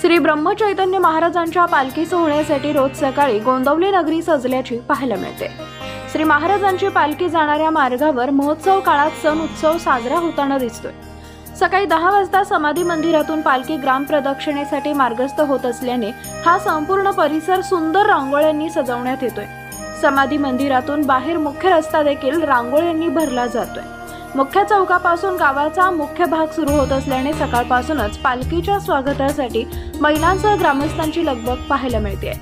श्री ब्रह्मचैतन्य महाराजांच्या पालखी सोहळ्यासाठी रोज सकाळी गोंदवली नगरी सजल्याची पाहायला मिळते. श्री महाराजांची पालखी जाणाऱ्या मार्गावर महोत्सव काळात सण उत्सव साजरा होताना दिसतोय. सकाळी दहा वाजता समाधी मंदिरातून पालखी ग्राम प्रदक्षिणेसाठी मार्गस्थ होत असल्याने हा संपूर्ण परिसर सुंदर रांगोळ्यांनी सजवण्यात येतोय. समाधी मंदिरातून बाहेर मुख्य रस्ता देखील रांगोळ्यांनी भरला जातोय. मुख्य चौकापासून गावाचा मुख्य भाग सुरू होत असल्याने सकाळपासूनच पालखीच्या स्वागतासाठी महिलांसह ग्रामस्थांची लगबग पाहायला मिळते.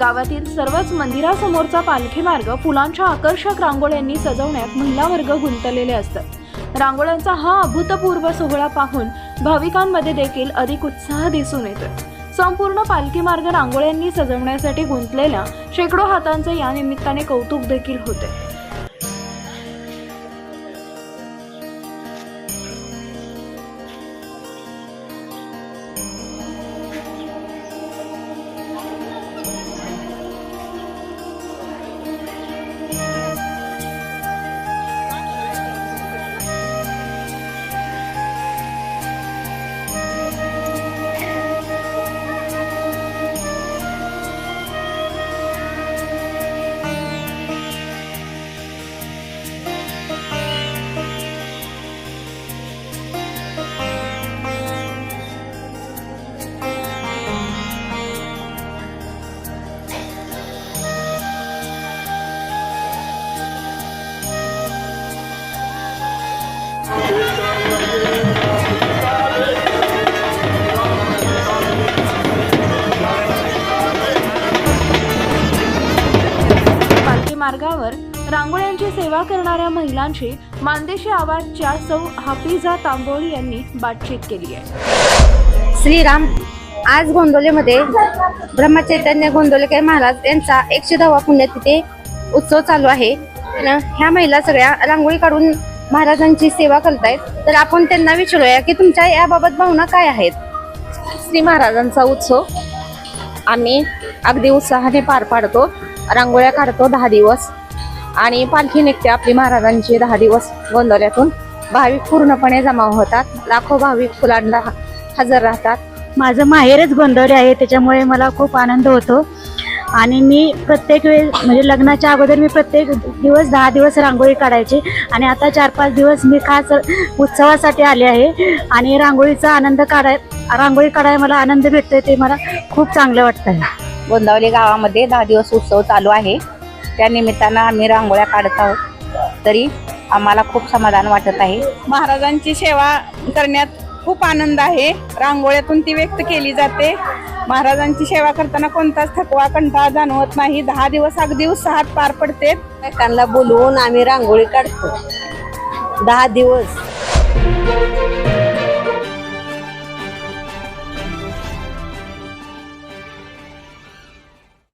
गावातील सर्वच मंदिरासमोरचा पालखी मार्ग फुलांच्या आकर्षक रांगोळ्यांनी सजवण्यात महिला वर्ग गुंतलेले असतात. रांगोळ्यांचा हा अभूतपूर्व सोहळा पाहून भाविकांमध्ये देखील अधिक उत्साह दिसून येतो. संपूर्ण पालखी मार्ग रांगोळ्यांनी सजवण्यासाठी गुंतलेल्या शेकडो हातांचे या निमित्ताने कौतुक देखील होते. मार्गावर रांगोळ्यांची सेवा करणाऱ्या महिलांची मानदेशी आवाजच्या सौ हाफिजा तांबोळी यांनी बातचीत केली आहे. श्रीराम आज गोंदवलेमध्ये ब्रह्मचैतन्य गोंदवलेकर महाराज यांचा एकशे दहावा पुण्यतिथी उत्सव चालू आहे. न ह्या महिला सगळ्या रांगोळी काढून महाराजांची सेवा करतायत. तर आपण त्यांना विचारूया की तुमच्या याबाबत भावना काय आहेत? श्री महाराजांचा उत्सव. आम्ही अगदी उत्साहाने पार पाडतो रांगोळ्या काढतो दहा दिवस. आणि पालखी निघते आपली महाराजांची दहा दिवस गोंधळ्यातून भाविक पूर्णपणे जमा होतात. लाखो भाविक फुलांना हजर राहतात. माझं माहेरच गोंधवले आहे त्याच्यामुळे मला खूप आनंद होतो. आणि मी प्रत्येक वेळेस म्हणजे लग्नाच्या अगोदर मी प्रत्येक दिवस दहा दिवस रांगोळी काढायची. आणि आता चार पाच दिवस मी खास उत्सवासाठी आले आहे. आणि रांगोळीचा आनंद काढाय रांगोळी काढाय मला आनंद भेटतोय ते मला खूप चांगलं वाटतं आहे गोंदावली गावामध्ये दहा दिवस उत्सव चालू आहे. त्या निमित्तानं आम्ही रांगोळ्या काढत आहोत. तरी आम्हाला खूप समाधान वाटत आहे. महाराजांची सेवा करण्यात खूप आनंद आहे. रांगोळ्यातून ती व्यक्त केली जाते. महाराजांची सेवा करताना कोणताच थकवा कंटाळा जाणवत नाही. दहा दिवस अगदी उत्साहात पार पडते एकमेकांना बोलवून आम्ही रांगोळी काढतो. दहा दिवस.